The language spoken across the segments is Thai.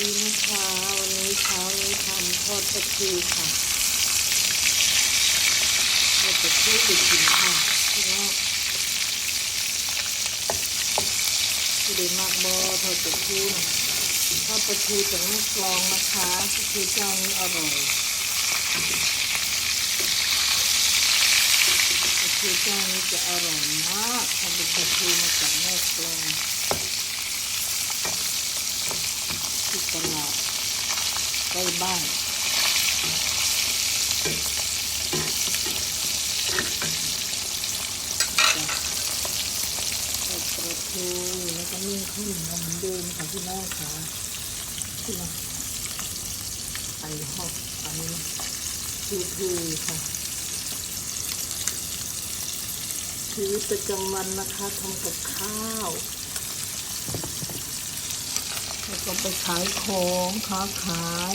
ดีนะคะวันนี้เช้านี้ทำทอดตะคิวค่ะทอดตะคิวไปกินค่ะพี่น้องที่เด็มากบอทอดตะคิวนะทอดตะคิวจากลูกกลองนะคะตะคิวเจ้านี้อร่อยตะคิวเจ้านี้จะอร่อยมากทำเป็นตะคิวมาจากแม่กลอง ที่ ตลาดใกล้บ้านจ้ะใส่ปลาทูแล้วก็นึ่งข้าวเหนียวเหมือนเดิมค่ะพี่น้องค่ะที่มาไปหอกอันนี้ทูทูค่ะชีวิตประจำวันนะคะทำกับข้าว แล้วก็ไปขายของค้าขาย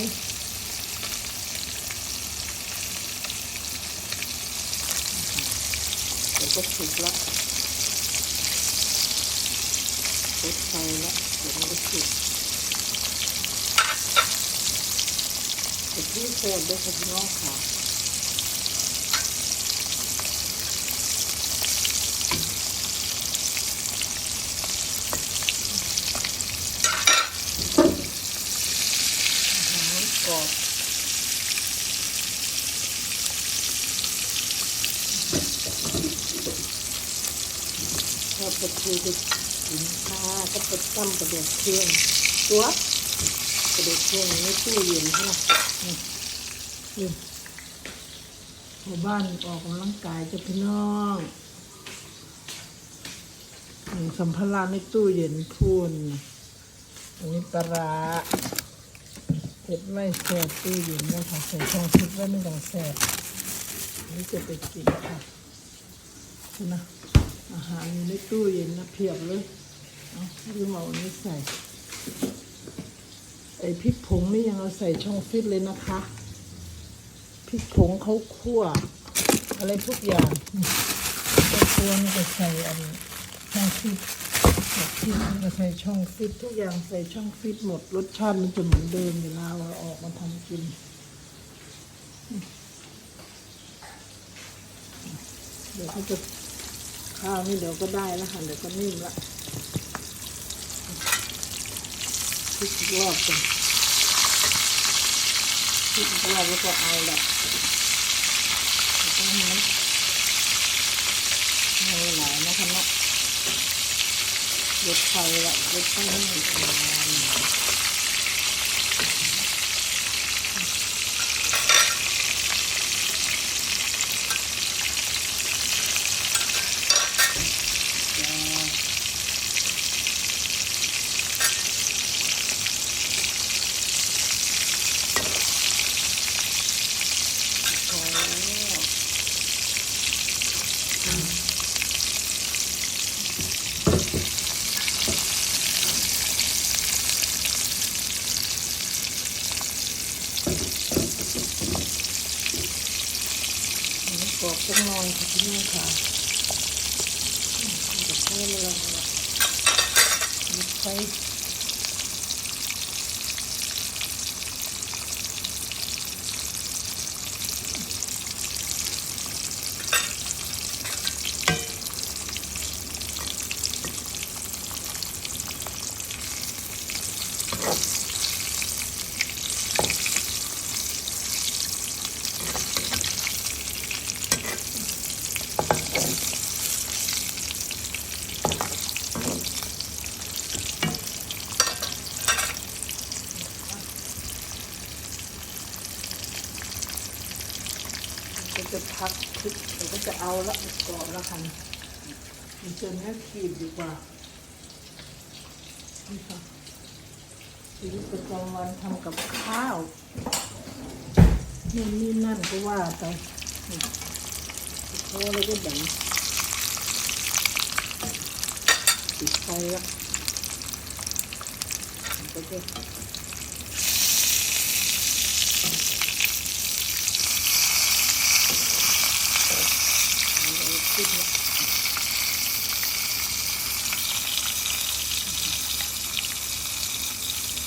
เดี๋ยวก็สุกละรถไฟละเดี๋ยวมันก็สุกเดี๋ยวพี่แซ่บด้วยค่ะพี่น้องค่ะ อาหา รกรอบชอบประทูไปกินข้าก็ไปตั้มกระเดียกเครื่องตัวกระเดียกเครื่องในตู้เย็นเขานะนี่นี่ชาวบ้านออกกำลังกายจะพี่น้องหนึ่งสัมภาระในตู้เย็นพูนอันนี้ปลา ร้าเผ็ดไม่แซ่บตู้เย็นนะคะใส่ช่องฟิตไว้ไม่ต้องแซ่บนี่จะไปกินค่ะนะอาหารอยู่ในตู้เย็นนะเพียบเลยเอาลืมเอาอันนี้ใส่ไอพริกผงนี่ยังเอาใส่ช่องฟิตเลยนะคะพริกผงเขาคั่ว อะไรทุกอย่างตัวตัวนี่ก็ใส่อันช่องฟิต ที่มันก็ใส่ช่องฟิตทุกอย่างใส่ช่องฟิตหมดรสชาติมันจะเหมือนเดิมเวลาเราออกมาทำกินเดี๋ยวเขาจะข้าวนี่เดี๋ยวก็ได้แล้วค่ะเดี๋ยวก็นิ่มละพิกรอบกันพิกรอบแล้วก็เอาละต้องให้มันไม่ไหลายนะคะเนาะ รถไฟละรถไฟให้มันทำงานจ้าพอแล้ว มันกรอบ สักหน่อยค่ะพี่น้องค่ะ จะพักคลิปเดี๋ยวก็จะเอาละกรอบแล้วค่ะมันจะเนื้อขีดดีกว่านี่ค่ะชีวิตประจำวันทำกับข้าวนี่นนี่นั่นก็ว่าไปนี่พอแล้วก็แบ่งปิดไฟละมันก็จะ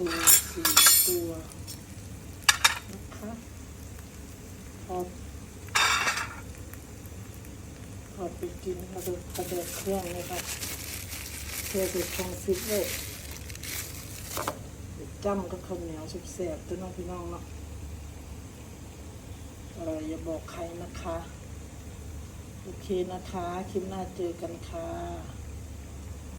ปูสี่ตัวนะคะพอพอไปกินกระดูกระเดกเครื่องเลยค่ะเพื่อจะชงฟิตเลยจ้ำก็ข้าวเหนียวสุบแสบตัวน้องพี่น้องเนาะอะไรอย่าบอกใครนะคะ โอเคนะคะ คลิปหน้าเจอกันค่ะ